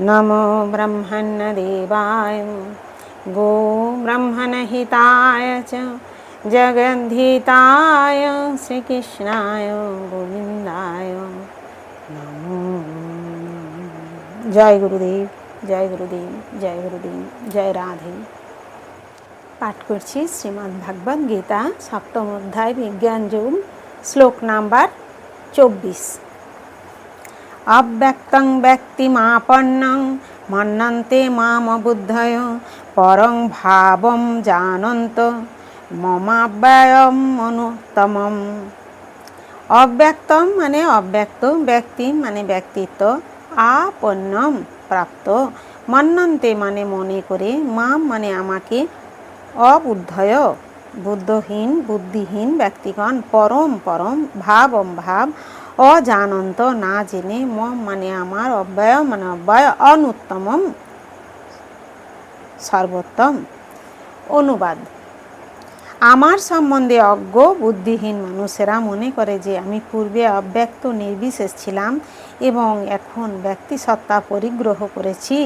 নমো ব্রহ্মণ্যদেবায় গো ব্রহ্মণহিতায় চ জগদ্ধিতায় শ্রীকৃষ্ণায় গোবিন্দায় নমো জয় গুরুদেব জয় গুরুদেব জয় গুরুদেব জয় রাধে পাঠ করছি শ্রীমদ্ ভাগবত গীতা, সপ্তম অধ্যায়, বিজ্ঞান যুগ, শ্লোক নাম্বার চব্বিশ। অব্যক্তং ব্যক্তিমাপন্নং মন্নন্তে মামবুদ্ধয় পরং ভাবম জানন্ত মমাব্যয়ম অনুত্তমম অব্যক্তম মানে অব্যক্ত, ব্যক্তি মানে ব্যক্তিত্ব, আপন্নম প্রাপ্ত। মন্নন্তে মানে মনে করে, মাম মানে আমাকে অবুদ্ধয়। বুদ্ধহীন, বুদ্ধিহীন ব্যক্তিগণ পরম পরম, ভাবম ভাব, অজানন্ত না জেনে মম মানে আমার, অব্যয় মানে অব্যয়, অনুত্তমম, সর্বোত্তম। অনুবাদ। আমার সম্বন্ধে অজ্ঞ, বুদ্ধিহীন মানুষেরা মনে করে যে আমি পূর্বে অব্যক্ত, নির্বিশেষ ছিলাম এবং এখন ব্যক্তিসত্তা পরিগ্রহ করেছি।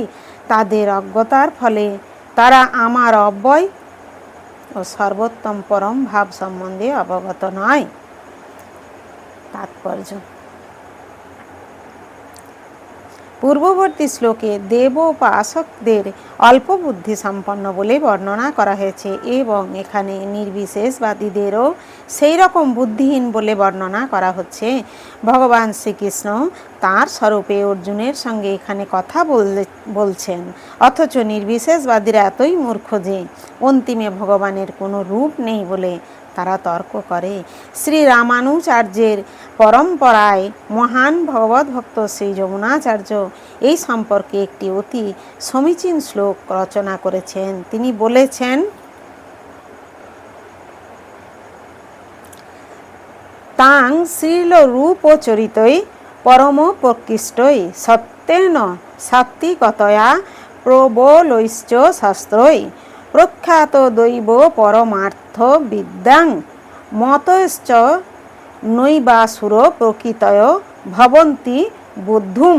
তাদের অজ্ঞতার ফলে তারা আমার অব্যয় ও সর্বোত্তম পরম ভাব সম্বন্ধে অবগত নয়। তাৎপর্য। পূর্ববর্তী শ্লোকে দেব উপাসকদের অল্প বুদ্ধি সম্পন্ন বলে বর্ণনা করা হয়েছে এবং এখানে নির্বিশেষবাদীদেরও সেই রকম বুদ্ধিহীন বলে বর্ণনা করা হচ্ছে। ভগবান শ্রীকৃষ্ণ তার স্বরূপে অর্জুনের সঙ্গে এখানে কথা বলছেন। অথচ নির্বিশেষবাদীরা এতই মূর্খ যে, অন্তিমে ভগবানের কোনো রূপ নেই বলে তারা তর্ক করে। শ্রী রামানুচার্যের পরম্পরায় মহান ভগবত ভক্ত শ্রী যমুনাচার্য এই সম্পর্কে একটি অতি সমীচীন শ্লোক রচনা করেছেন। তিনি বলেছেন, তাং শ্রীল রূপ ও চরিতই পরম প্রকৃষ্টই, সত্যেন সাত্বিকতয়া প্রবলৈশ্চ শাস্ত্রই। প্রখ্যাত দৈব পরমার্থ বিদ্যাং, মতশ্চ নৈবাসুর প্রকৃতয় ভবন্তি বুদ্ধুম।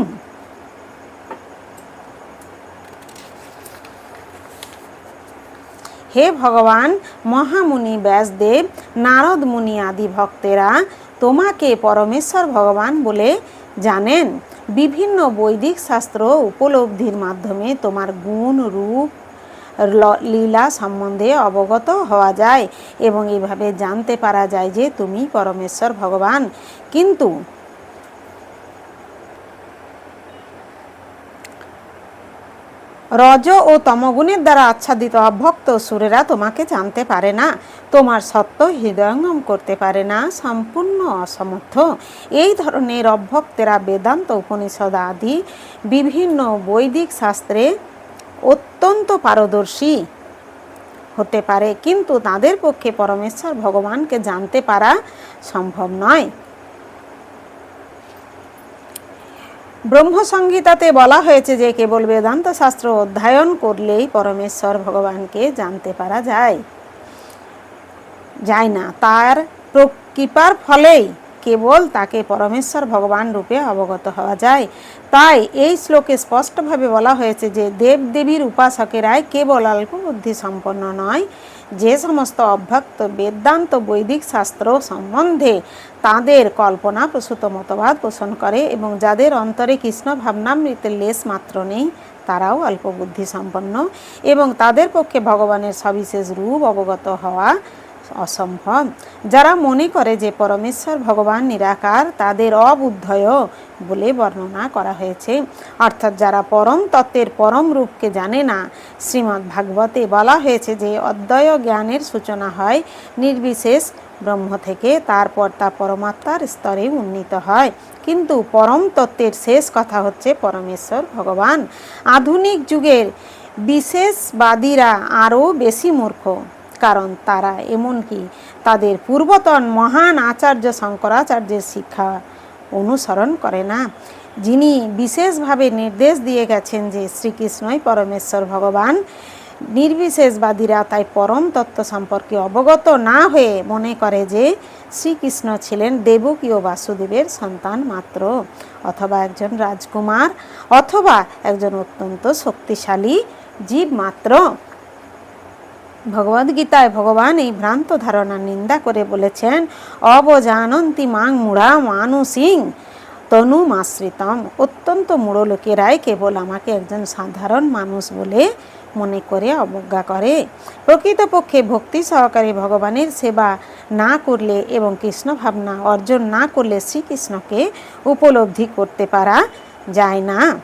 হে ভগবান, মহামুনি ব্যাসদেব, নারদ মুনি আদি ভক্তেরা, তোমাকে পরমেশ্বর ভগবান বলে জানেন। বিভিন্ন বৈদিক শাস্ত্র উপলব্ধির মাধ্যমে তোমার গুণ, রূপ লীলা সম্বন্ধে অবগত হওয়া যায় এবং এইভাবে জানতে পারা যায় যে তুমি পরমেশ্বর ভগবান। কিন্তু রজ ও তমগুণের দ্বারা আচ্ছাদিত অভক্ত সুরেরা তোমাকে জানতে পারে না। তোমার সত্য হৃদয়ঙ্গম করতে পারে না। সম্পূর্ণ অসমর্থ। এই ধরনের অভক্তেরা বেদান্ত উপনিষদ আদি, বিভিন্ন বৈদিক শাস্ত্রে অত্যন্ত পারদর্শী হতে পারে। কিন্তু তাদের পক্ষে পরমেশ্বর ভগবানকে জানতে পারা সম্ভব নয়। ব্রহ্মসংহিতাতে বলা হয়েছে যে কেবল বেদান্ত শাস্ত্র অধ্যয়ন করলেই পরমেশ্বর ভগবানকে জানতে পারা যায়। যায় না, তার কৃপার ফলেই কেবল তাকে পরমেশ্বর ভগবান রূপে অবগত হওয়া যায়। তাই এই শ্লোকে স্পষ্টভাবে বলা হয়েছে যে দেবদেবীর উপাসকেরাই কেবল অল্প বুদ্ধি সম্পন্ন নয় যে সমস্ত অভ্যক্ত বেদান্ত বৈদিক শাস্ত্র সম্বন্ধে তাদের কল্পনা প্রসূত মতবাদ পোষণ করে এবং যাদের অন্তরে কৃষ্ণ ভাবনামৃতের লেশ মাত্র নেই, তারাও অল্প বুদ্ধি সম্পন্ন এবং তাদের পক্ষে ভগবানের সবিশেষ রূপ অবগত হওয়া অসম্ভব। যারা মনে করে যে পরমেশ্বর ভগবান নিরাকার, তাদের অবুদ্ধয় বলে বর্ণনা করা হয়েছে। অর্থাৎ যারা পরম তত্ত্বের পরম রূপকে জানে না শ্রীমদ্ ভাগবতে বলা হয়েছে যে অদ্বয় জ্ঞানের সূচনা হয় নির্বিশেষ ব্রহ্ম থেকে, তারপর তা পরমাত্মার স্তরে উন্নীত হয়। কিন্তু পরম তত্ত্বের শেষ কথা হচ্ছে পরমেশ্বর ভগবান। আধুনিক যুগের বিশেষবাদীরা আরও বেশি মূর্খ। কারণ তারা এমনকি তাদের পূর্বতন মহান আচার্য শঙ্করাচার্যের শিক্ষা অনুসরণ করে না। যিনি বিশেষভাবে নির্দেশ দিয়ে গেছেন যে শ্রীকৃষ্ণই পরমেশ্বর ভগবান, নির্বিশেষবাদীরা তাই পরম তত্ত্ব সম্পর্কে অবগত না হয়ে মনে করে যে শ্রীকৃষ্ণ ছিলেন দেবকীয় বাসুদেবের সন্তান মাত্র, অথবা একজন রাজকুমার, অথবা একজন অত্যন্ত শক্তিশালী জীব মাত্র। ভগবদ্গীতায় ভগবান এই ভ্রান্ত ধারণার নিন্দা করে বলেছেন অবজানন্তি মাং মুড়া মানুষিং তনুমাশ্রিতম অত্যন্ত মূঢ় লোকেরাই কেবল আমাকে একজন সাধারণ মানুষ বলে মনে করে, অবজ্ঞা করে। প্রকৃতপক্ষে ভক্তি সহকারে ভগবানের সেবা না করলে এবং কৃষ্ণ ভাবনা অর্জন না করলে শ্রীকৃষ্ণকে উপলব্ধি করতে পারা যায় না।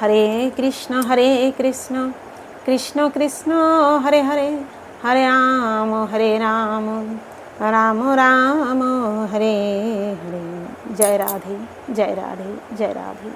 হরে কৃষ্ণ হরে কৃষ্ণ। কৃষ্ণ কৃষ্ণ হরে হরে হরে রাম হরে রাম রাম রাম হরে হরে জয় রাধে জয় রাধে জয় রাধে